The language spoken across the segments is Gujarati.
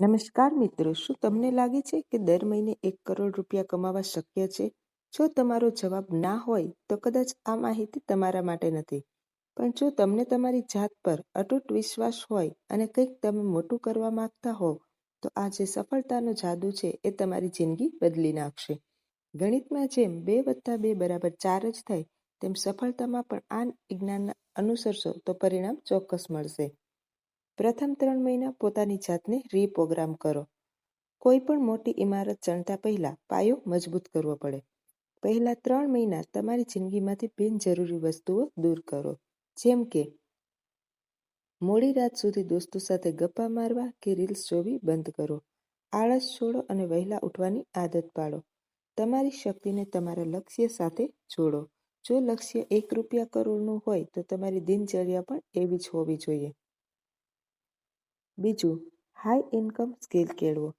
નમસ્કાર મિત્રો, શું તમને લાગે છે કે દર મહિને એક કરોડ રૂપિયા કમાવા શક્ય છે? જો તમારો જવાબ ના હોય, તો કદાચ આ માહિતી તમારા માટે નથી. પણ જો તમને તમારી જાત પર અતૂટ વિશ્વાસ હોય અને કંઈક તમે મોટું કરવા માંગતા હો, તો આ જે સફળતાનો જાદુ છે એ તમારી જિંદગી બદલી નાખશે. ગણિતમાં જેમ બે વત્તા બે બરાબર ચાર જ થાય, તેમ સફળતામાં પણ આ વિજ્ઞાનના અનુસરશો તો પરિણામ ચોક્કસ મળશે. પ્રથમ ત્રણ મહિના પોતાની જાતને રીપ્રોગ્રામ કરો. કોઈ પણ મોટી ઇમારત ચણતા પહેલા પાયો મજબૂત કરવો પડે. પહેલા ત્રણ મહિના તમારી જિંદગીમાંથી બિનજરૂરી વસ્તુઓ દૂર કરો. જેમ કે, મોડી રાત સુધી દોસ્તો સાથે ગપ્પા મારવા કે રીલ્સ જોવી બંધ કરો. આળસ છોડો અને વહેલા ઉઠવાની આદત પાડો. તમારી શક્તિને તમારા લક્ષ્ય સાથે જોડો. જો લક્ષ્ય એક રૂપિયા કરોડનું હોય તો તમારી દિનચર્યા પણ એવી જ હોવી જોઈએ. બીજું હાઈ ઇન્કમ સ્કિલ કેળવો.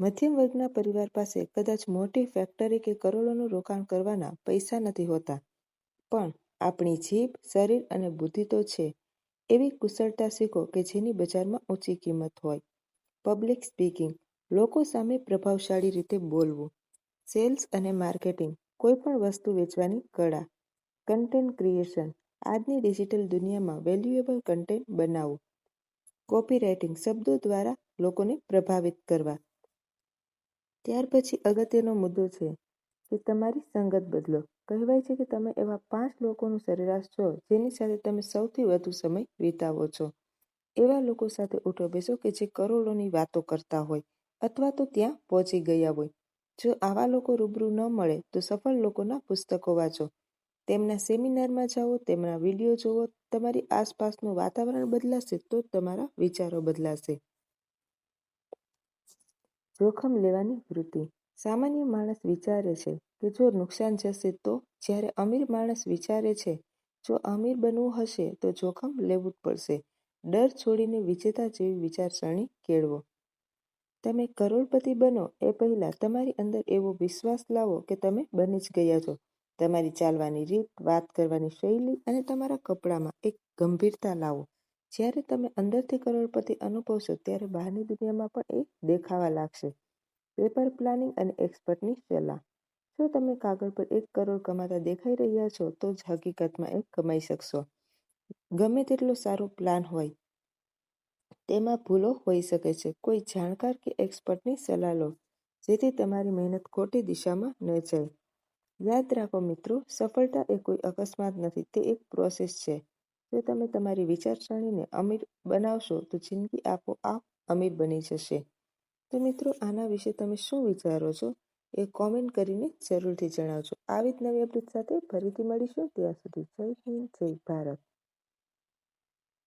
મધ્યમ વર્ગના પરિવાર પાસે કદાચ મોટી ફેક્ટરી કે કરોડોનું રોકાણ કરવાના પૈસા નથી હોતા. પણ આપણી જીભ, શરીર અને બુદ્ધિ તો છે. એવી કુશળતા શીખો કે જેની બજારમાં ઊંચી કિંમત હોય. પબ્લિક સ્પીકિંગ લોકો સામે પ્રભાવશાળી રીતે બોલવું. સેલ્સ અને માર્કેટિંગ કોઈ પણ વસ્તુ વેચવાની કળા. કન્ટેન્ટ ક્રિએશન આજની ડિજિટલ દુનિયામાં વેલ્યુએબલ કન્ટેન્ટ બનાવવું. કોપી રાઇટિંગ શબ્દો દ્વારા લોકોને પ્રભાવિત કરવા. ત્યાર પછી અગત્યનો મુદ્દો છે કે તમારી સંગત બદલો. કહેવાય છે કે તમે એવા પાંચ લોકોનું સરેરાશ છો જેની સાથે તમે સૌથી વધુ સમય વિતાવો છો. એવા લોકો સાથે ઉઠો બેસો કે જે કરોડોની વાતો કરતા હોય અથવા તો ત્યાં પહોંચી ગયા હોય. જો આવા લોકો રૂબરૂ ન મળે તો સફળ લોકોના પુસ્તકો વાંચો. તેમના સેમિનારમાં જાઓ, તેમના વીડિયો જુઓ, તમારી આસપાસનું વાતાવરણ બદલાશે તો તમારા વિચારો બદલાશે. જોખમ લેવાની વૃત્તિ. સામાન્ય માણસ વિચારે છે કે જો નુકસાન જશે તો જ્યારે અમીર માણસ વિચારે છે, જો અમીર બનવું હશે તો જોખમ લેવું જ પડશે. ડર છોડીને વિજેતા જેવી વિચારસરણી કેળવો. તમે કરોડપતિ બનો એ પહેલા તમારી અંદર એવો વિશ્વાસ લાવો કે તમે બની જ ગયા છો. તમારી ચાલવાની રીત, વાત કરવાની શૈલી અને તમારા કપડામાં એક ગંભીરતા લાવો. જ્યારે તમે અંદરથી કરોડપતિ અનુભવશો, ત્યારે બહારની દુનિયામાં પણ એ દેખાવા લાગશે. પેપર પ્લાનિંગ અને એક્સપર્ટની સલાહ. જો તમે કાગળ પર એક કરોડ કમાતા દેખાઈ રહ્યા છો, તો જ હકીકતમાં એ કમાઈ શકશો. ગમે તેટલો સારો પ્લાન હોય, તેમાં ભૂલો હોઈ શકે છે. કોઈ જાણકાર કે એક્સપર્ટની સલાહ લો, જેથી તમારી મહેનત ખોટી દિશામાં ન જાય. યાદ રાખો મિત્રો, સફળતા એ કોઈ અકસ્માત નથી, તે એક પ્રોસેસ છે. જો તમે તમારી વિચારસરણીને અમીર બનાવશો, તો જિંદગી આપોઆપ અમીર બની જશે. તો મિત્રો, આના વિશે તમે શું વિચારો છો? એ કોમેન્ટ કરીને જરૂરથી જણાવજો. આવી જ નવી અપડેટ સાથે ફરીથી મળીશું. ત્યાં સુધી જય હિન્દ, જય ભારત.